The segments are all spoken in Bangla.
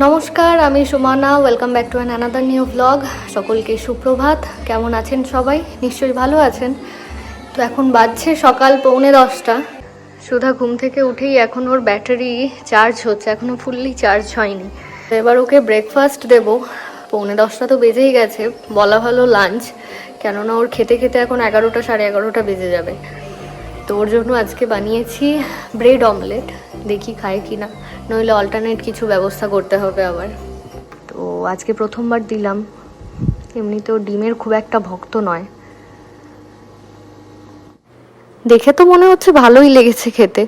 নমস্কার, আমি Sumana. Welcome back to an another new blog সকলকে সুপ্রভাত। কেমন আছেন সবাই? নিশ্চয়ই ভালো আছেন। তো এখন বাজছে সকাল পৌনে দশটা। সুধা ঘুম থেকে উঠেই এখন ওর ব্যাটারি চার্জ হচ্ছে। এখনও ফুললি চার্জ হয়নি। এবার ওকে ব্রেকফাস্ট দেবো। পৌনে দশটা তো বেজেই গেছে। বলা ভালো লাঞ্চ কেননা ওর খেতে খেতে এখন এগারোটা, সাড়ে এগারোটা বেজে যাবে। তো ওর জন্য আজকে বানিয়েছি ব্রেড অমলেট দেখি খায় কি না। নইলে অল্টারনেট কিছু ব্যবস্থা করতে হবে আবার। তো আজকে প্রথমবার দিলাম। এমনিতেও ডিমের খুব একটা ভক্ত নয়। দেখে তো মনে হচ্ছে ভালোই লেগেছে খেতে।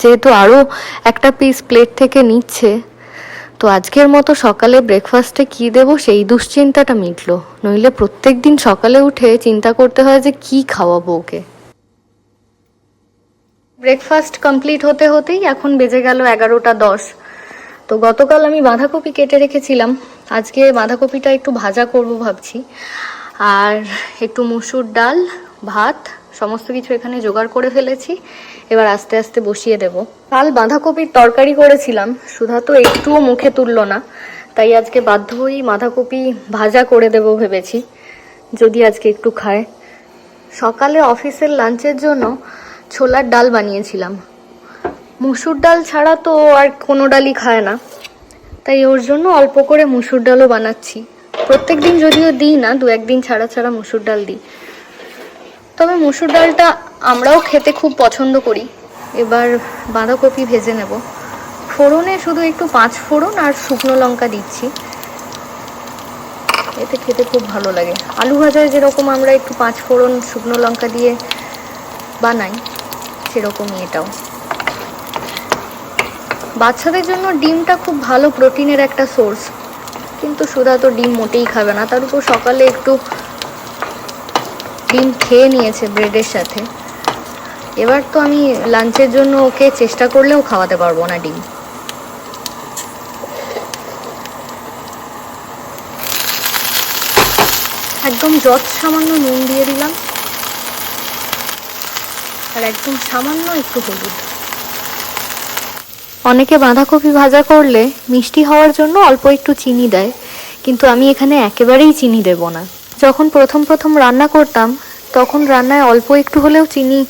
যেহেতু আরও একটা পিস প্লেট থেকে নিচ্ছে। তো আজকের মতো সকালে ব্রেকফাস্টে কী দেবো সেই দুশ্চিন্তাটা মিটলো। নইলে প্রত্যেক দিন সকালে উঠে চিন্তা করতে হয় যে কী খাওয়াবো ওকে। ব্রেকফাস্ট কমপ্লিট হতে হতেই এখন বেজে গেল এগারোটা দশ। তো গতকাল আমি বাঁধাকপি কেটে রেখেছিলাম। আজকে বাঁধাকপিটা একটু ভাজা করব ভাবছি। আর একটু মুসুর ডাল, ভাত, সমস্ত কিছু এখানে জোগাড় করে ফেলেছি। এবার আস্তে আস্তে বসিয়ে দেব। কাল বাঁধাকপির তরকারি করেছিলাম। সুধা তো একটুও মুখে তুলল না। তাই আজকে বাধ্য হয়েই বাঁধাকপি ভাজা করে দেব ভেবেছি। যদি আজকে একটু খায়। সকালে অফিসের লাঞ্চের জন্য ছোলার ডাল বানিয়েছিলাম। মুসুর ডাল ছাড়া তো আর কোনো ডালই খায় না। তাই ওর জন্য অল্প করে মুসুর ডালও বানাচ্ছি। প্রত্যেক দিন যদিও দিই না, দু একদিন ছাড়া ছাড়া মুসুর ডাল দিই। তবে মুসুর ডালটা আমরাও খেতে খুব পছন্দ করি। এবার বাঁধাকপি ভেজে নেব। ফোড়নে শুধু একটু পাঁচ ফোড়ন আর শুকনো লঙ্কা দিচ্ছি। এতে খেতে খুব ভালো লাগে। আলু ভাজায় যেরকম আমরা একটু পাঁচ ফোড়ন, শুকনো লঙ্কা দিয়ে বানাই সেরকমই এটাও। বাচ্চাদের জন্য ডিমটা খুব ভালো প্রোটিনের একটা সোর্স। কিন্তু সুধা তো ডিম মোটেই খাবে না। তার উপর সকালে একটু ডিম খেয়ে নিয়েছে ব্রেডের সাথে। এবার তো আমি লাঞ্চের জন্য ওকে চেষ্টা করলেও খাওয়াতে পারব না ডিম। একদম যত সামান্য নুন দিয়ে দিলাম। আর একদম সামান্য একটু হলুদ। অনেকে বাঁধাকপি ভাজা করলে মিষ্টি হওয়ার জন্য অল্প একটু চিনি দেয়, কিন্তু আমি এখানে একেবারেই চিনি দেব না। যখন প্রথম প্রথম রান্না করতাম, তখন রান্নায় অল্প একটু হলেও চিনি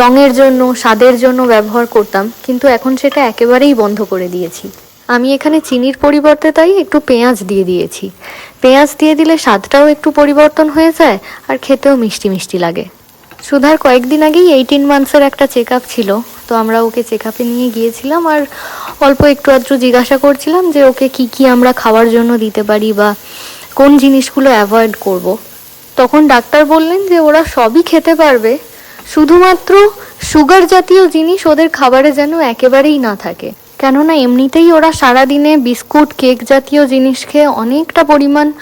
রঙের জন্য, স্বাদের জন্য ব্যবহার করতাম, কিন্তু এখন সেটা একেবারেই বন্ধ করে দিয়েছি। আমি এখানে চিনির পরিবর্তে তাই একটু পেঁয়াজ দিয়ে দিয়েছি। পেঁয়াজ দিয়ে দিলে স্বাদটাও একটু পরিবর্তন হয়ে যায় আর খেতেও মিষ্টি মিষ্টি লাগে। সুধার কয়েকদিন আগেই এইটিন মান্থসের একটা চেক ছিল তো আমরা ওকে চেক আপে নিয়ে গিয়েছিলাম আর অল্প একটু আধটু জিজ্ঞাসা করছিলাম যে ওকে কি কি আমরা খাওয়ার জন্য দিতে পারি বা কোন জিনিসগুলো অ্যাভয়েড করব। তখন ডাক্তার বললেন যে ওরা সবই খেতে পারবে, শুধুমাত্র সুগার জাতীয় জিনিস ওদের খাবারে যেন একেবারেই না থাকে কেননা এমনিতেই ওরা সারাদিনে বিস্কুট কেক জাতীয় জিনিস খেয়ে অনেকটা পরিমাণ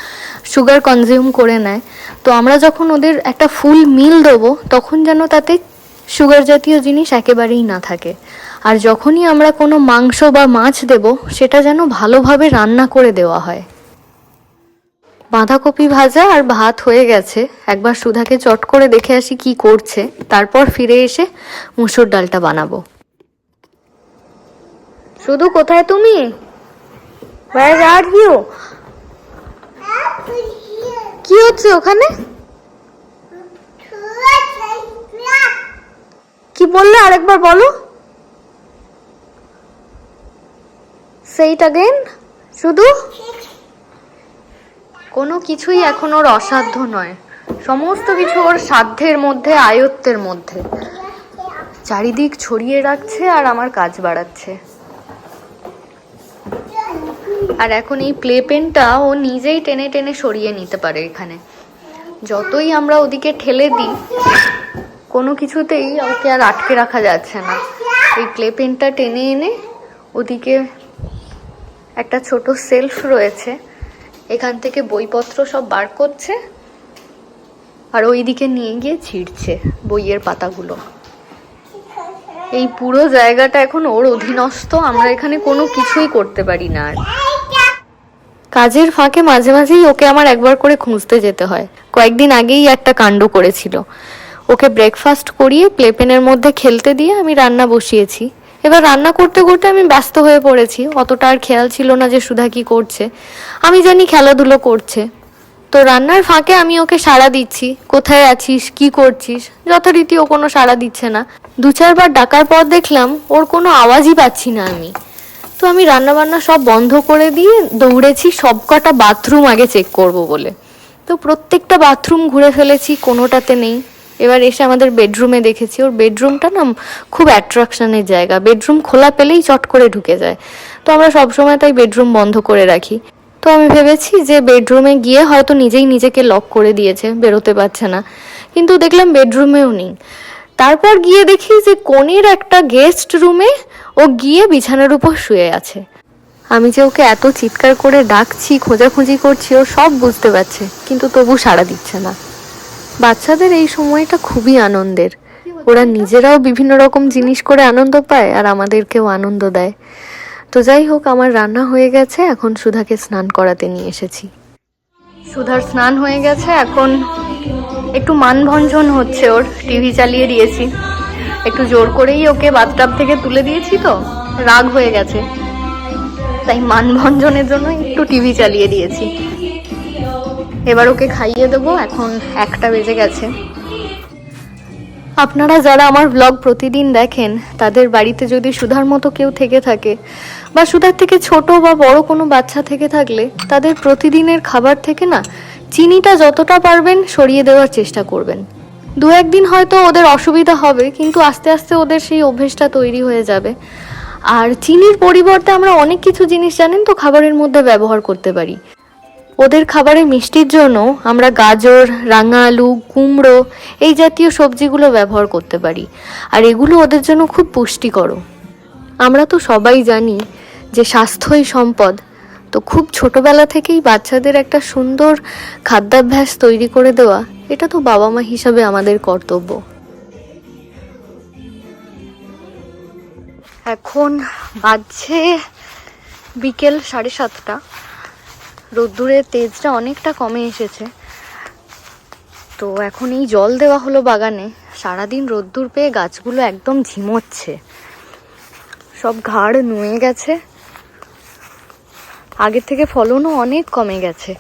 সুগার কনজিউম করে নেয়। তো আমরা যখন ওদের একটা ফুল মিল দেবো, তখন যেন তাতে সুগার জাতীয় জিনিস একেবারেই না থাকে। আর যখনই আমরা কোনো মাংস বা মাছ দেব, সেটা যেন ভালোভাবে রান্না করে দেওয়া হয়। বাঁধাকপি ভাজা আর ভাত হয়ে গেছে। একবার সুধাকে চট করে দেখে আসি কি করছে। তারপর ফিরে এসে মুসুর ডালটা বানাবো। শুধু কোথায় তুমি? কি হচ্ছে ওখানে? কি বললে আরেকবার বলো? সেইট আগেন শুধু? কোনো কিছুই এখন ওর অসাধ্য নয়। সমস্ত কিছু ওর সাধ্যের মধ্যে, আয়ত্তের মধ্যে। চারিদিক ছড়িয়ে রাখছে আর আমার কাজ বাড়াচ্ছে। আর এখন এই প্লে পেনটা ও নিজেই টেনে টেনে সরিয়ে নিতে পারে এখানে। যতই আমরা ওদিকে ঠেলে দিই, কোনো কিছুতেই ওকে আর আটকে রাখা যাচ্ছে না। এই প্লে পেনটা টেনে এনে ওদিকে একটা ছোট সেলফ রয়েছে। এখান থেকে বইপত্র সব বার করছে আর ওইদিকে নিয়ে গিয়ে ছিঁড়ছে বইয়ের পাতাগুলো। এই পুরো জায়গাটা এখন ওর অধীনস্থ, আমরা এখানে কোনো কিছুই করতে পারি না আর। কাজের ফাঁকে মাঝে মাঝেই ওকে আমার একবার করে খুঁজতে যেতে হয়। কয়েকদিন আগেই একটা কাণ্ড করেছিল। ওকে ব্রেকফাস্ট করিয়ে প্লেপেনের মধ্যে খেলতে দিয়ে আমি রান্না বসিয়েছি। এবার রান্না করতে করতে আমি ব্যস্ত হয়ে পড়েছি। অতটা আর খেয়াল ছিল না যে সুধা কি করছে। আমি জানি খেলাধুলো করছে। তো রান্নার ফাঁকে আমি ওকে সাড়া দিচ্ছি, কোথায় আছিস, কি করছিস? যথারীতি ও কোনো সাড়া দিচ্ছে না। দু চারবার ডাকার পর দেখলাম ওর কোনো আওয়াজই পাচ্ছি না আমি। তো আমি রান্না বান্না সব বন্ধ করে দিয়ে দৌড়েছি সব কটা বাথরুম আগে চেক করব বলে। তো প্রত্যেকটা বাথরুম ঘুরে ফেলেছি, কোনোটাতে নেই। এবার এসে আমাদের বেডরুমে দেখেছি, ওর বেডরুমটা না খুব অ্যাট্রাকশনের জায়গা। বেডরুম খোলা পেলেই চট করে ঢুকে যায়। তো আমরা সবসময় তাই বেডরুম বন্ধ করে রাখি। তো আমি ভেবেছি যে বেডরুমে গিয়ে হয়তো নিজেই নিজেকে লক করে দিয়েছে, বেরোতে পারছে না। কিন্তু দেখলাম বেডরুমেও নেই। তারপর গিয়ে দেখি যে কোণের একটা গেস্ট রুমে ও গিয়ে বিছানার উপর শুয়ে আছে। আমি যে ওকে এত চিৎকার করে ডাকছি, খোঁজাখুঁজি করছি, ও সব বুঝতে পারছে, কিন্তু তবু সাড়া দিচ্ছে না। বাচ্চাদের এই সময়টা খুবই আনন্দের। ওরা নিজেরাও বিভিন্ন রকম জিনিস করে আনন্দ পায়, আর আমাদেরকেও আনন্দ দেয়। তো যাই হোক, আমার রান্না হয়ে গেছে, এখন সুধাকে স্নান করাতে নিয়ে এসেছি। সুধার স্নান হয়ে গেছে, এখন একটু মানভঞ্জন হচ্ছে ওর, টিভি চালিয়ে দিয়েছি। একটু জোর করেই ওকে বাথটাব থেকে তুলে দিয়েছি তো। রাগ হয়ে গেছে। তাই মানভঞ্জনের জন্য একটু টিভি চালিয়ে দিয়েছি। এবার ওকে খাইয়ে দেবো, এখন একটা বেজে গেছে। আপনারা যারা আমার ব্লগ প্রতিদিন দেখেন, তাদের বাড়িতে যদি সুধার মতো কেউ থেকে থাকে, বা সুধার থেকে ছোট বা বড় কোনো বাচ্চা থেকে থাকলে, তাদের প্রতিদিনের খাবার থেকে না, চিনিটা যতটা পারবেন সরিয়ে দেওয়ার চেষ্টা করবেন। দু একদিন হয়তো ওদের অসুবিধা হবে, কিন্তু আস্তে আস্তে ওদের সেই অভ্যেসটা তৈরি হয়ে যাবে। আর চিনির পরিবর্তে আমরা অনেক কিছু জিনিস জানেন তো, খাবারের মধ্যে ব্যবহার করতে পারি। ওদের খাবারে মিষ্টির জন্য আমরা গাজর, রাঙা আলু, কুমড়ো এই জাতীয় সবজিগুলো ব্যবহার করতে পারি। আর এগুলো ওদের জন্য খুব পুষ্টিকর। আমরা তো সবাই জানি যে স্বাস্থ্যই সম্পদ। তো খুব ছোটবেলা থেকেই বাচ্চাদের একটা সুন্দর খাদ্যাভ্যাস তৈরি করে দেওয়া, এটা তো বাবা মা হিসাবে আমাদের কর্তব্য। এখন বাজছে বিকেল সাড়ে সাতটা। রোদ্দুরের তেজটা অনেকটা কমে এসেছে। তো এখন এই জল দেওয়া হলো বাগানে। সারাদিন রোদ্দুর পেয়ে গাছগুলো একদম ঝিমোচ্ছে। সব ঘাড় নুয়ে গেছে। আগের থেকে ফলনও অনেক কমে গেছে।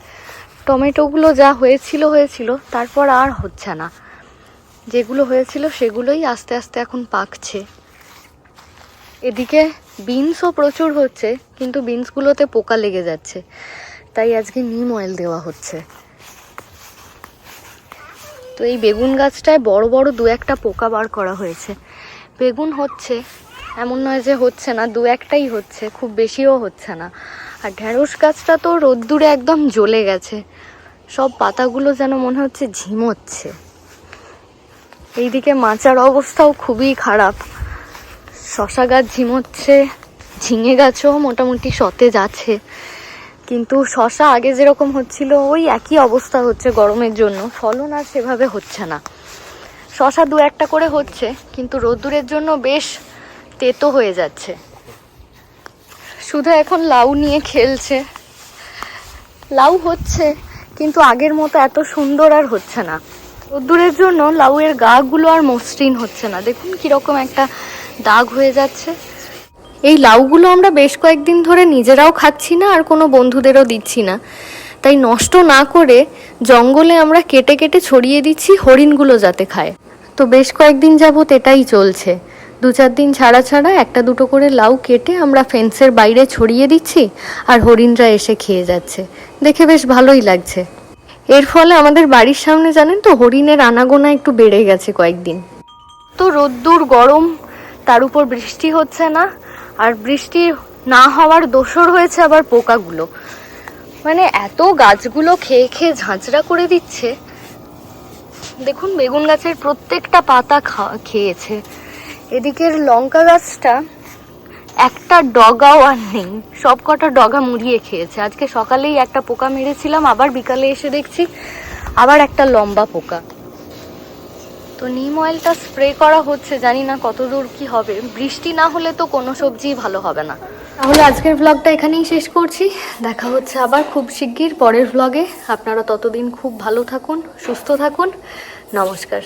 টমেটোগুলো যা হয়েছিল হয়েছিল, তারপর আর হচ্ছে না। যেগুলো হয়েছিল, সেগুলোই আস্তে আস্তে এখন পাকছে। এদিকে বিনসও প্রচুর হচ্ছে, কিন্তু বিনসগুলোতে পোকা লেগে যাচ্ছে। তাই আজকে নিম অয়েল দেওয়া হচ্ছে। তো এই বেগুন গাছটায় বড় বড় দু একটা পোকা বার করা হয়েছে। বেগুন হচ্ছে, এমন নয় যে হচ্ছে না, দু একটাই হচ্ছে, খুব বেশিও হচ্ছে না। আর ঢ্যাঁড়স গাছটা তো রোদ্দুরে একদম জ্বলে গেছে। সব পাতাগুলো যেন মনে হচ্ছে ঝিমোচ্ছে। এইদিকে মাচার অবস্থাও খুবই খারাপ। শশা গাছ ঝিমোচ্ছে, ঝিঙে গাছও মোটামুটি সতেজ আছে। কিন্তু শশা আগে যেরকম হচ্ছিল, ওই একই অবস্থা হচ্ছে গরমের জন্য। ফলন আর সেভাবে হচ্ছে না। শশা দু একটা করে হচ্ছে, কিন্তু রোদ্দুরের জন্য বেশ তেতো হয়ে যাচ্ছে। শুধু এখন লাউ নিয়ে খেলছে। লাউ হচ্ছে, কিন্তু আগের মতো এত সুন্দর আর হচ্ছে না। রোদ্দুরের জন্য লাউয়ের গাগুলো আর মসৃণ হচ্ছে না। দেখুন কীরকম একটা দাগ হয়ে যাচ্ছে। এই লাউগুলো আমরা বেশ কয়েকদিন ধরে নিজেরাও খাচ্ছি না, আর কোনো বন্ধুদেরও দিচ্ছি না। তাই নষ্ট না করে জঙ্গলে আমরা কেটে কেটে ছড়িয়ে দিচ্ছি হরিণগুলো যাতে খায়। তো বেশ কয়েকদিন যাবত এটাই চলছে। দু চার দিন ছাড়া ছাড়া একটা দুটো করে লাউ কেটে আমরা ফেন্সের বাইরে ছড়িয়ে দিচ্ছি আর হরিণরা এসে খেয়ে যাচ্ছে। দেখে বেশ ভালোই লাগছে। এর ফলে আমাদের বাড়ির সামনে জানেন তো হরিণের আনাগোনা একটু বেড়ে গেছে কয়েকদিন। তো রোদ্দুর গরম, তার উপর বৃষ্টি হচ্ছে না, আর বৃষ্টি না হওয়ার দোসর হয়েছে আবার পোকাগুলো। মানে এত গাছগুলো খেয়ে খেয়ে ঝাঁঝরা করে দিচ্ছে। দেখুন, বেগুন গাছের প্রত্যেকটা পাতা খেয়েছে। এদিকের লঙ্কা গাছটা একটা ডগাও আর নেই। সব কটা ডগা মুড়িয়ে খেয়েছে। আজকে সকালেই একটা পোকা মেরেছিলাম, আবার বিকালে এসে দেখছি আবার একটা লম্বা পোকা। তো নিম অয়েলটা স্প্রে করা হচ্ছে, জানি না কত দূর কি হবে। বৃষ্টি না হলে তো কোনো সবজি ভালো হবে না। তাহলে আজকের ব্লগটা এখানেই শেষ করছি। দেখা হচ্ছে আবার খুব শিগগির পরের ব্লগে আপনারা ততদিন খুব ভালো থাকুন, সুস্থ থাকুন। নমস্কার।